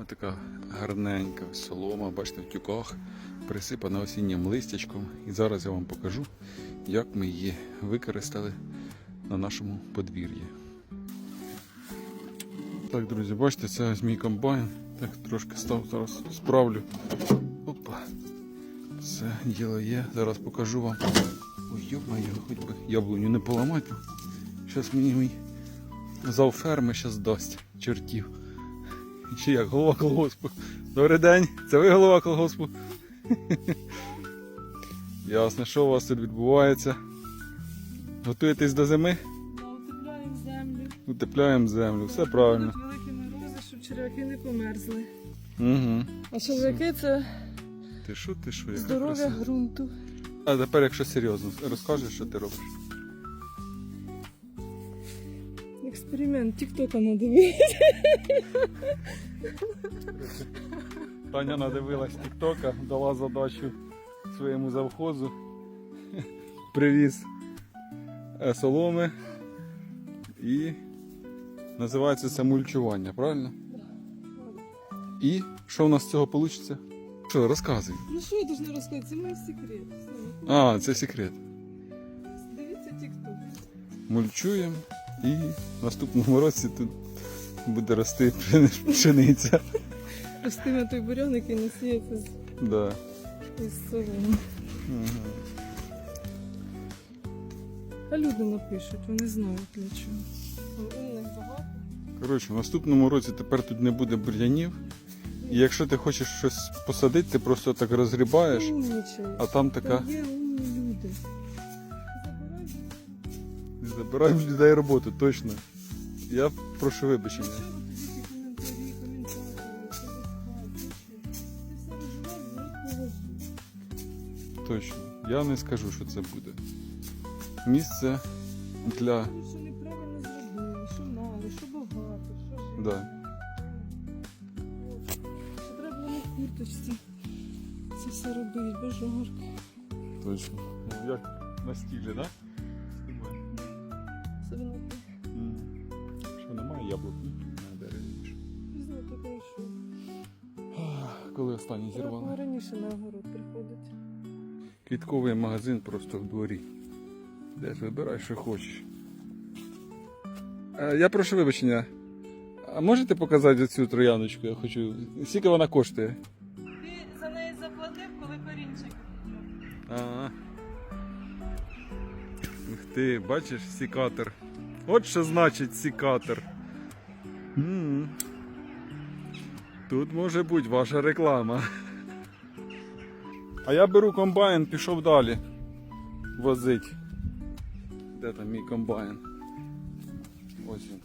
Отака гарненька солома, бачите, в тюках, присипана осіннім листячком. І зараз я вам покажу, як ми її використали на нашому подвір'ї. Так, друзі, бачите, це ось мій комбайн. Так, трошки став зараз справлю. Опа. Це діло є. Зараз покажу вам. Ой, йома хоч би яблуню не поламати. Зараз мені мій зав ферми щас дасть чортів. Ще як голова колгоспу. Добрий день, це ви голова колгоспу. Ясно, що у вас тут відбувається? Готуєтесь до зими? Утепляємо землю. Утепляємо землю, все правильно. Великі морози, щоб черв'яки не померзли. Угу. А черв'яки це Ти що, ти що, здоров'я ґрунту. А тепер, якщо серйозно, розкажеш, що ти робиш? Експеримент Тіктока надивитися. Таня надивилась Тіктока, дала задачу своєму завхозу. Привіз е, соломи і називається це мульчування, правильно? І що в нас з цього вийде? Що, розказуй. Ну що я должна розказати? Це мій секрет. А, це секрет. Дивіться Тікток. Мульчуємо і в наступному році тут буде рости пшени- пшениця. Ростиме той бурян, який насіється з, Да. із соломи. А люди напишуть, вони знають для чого. Умних багато. Коротше, в наступному році тепер тут не буде бур'янів. І якщо ти хочеш щось посадити, ти просто так розгрібаєш, Умнічають. а там така. Є умні люди. Забирай людей роботу, точно. Я прошу вибачення. Точно. Я не скажу, що це буде. Місце для. Що неправильно зробили, що мало, що багато, що. Да. Що треба було на курточці. Це все робити, бо жарко. Точно. Ну, як на стілі, так? Особливо яблук на дереві. пізно таке, що. Коли останній зірвали? раніше на огород приходити. Квітковий магазин просто в дворі. Де вибирай, що хочеш. Е, Я прошу вибачення. А можете показати цю трояночку? Я хочу. Скільки вона коштує? Ти за неї заплатив, коли корінчик. Ага. Ух ти, бачиш сікатор. От що значить сікатор. М Тут може бути ваша реклама. А я беру комбайн, пішов далі. Возить. Де там мій комбайн? Ось він.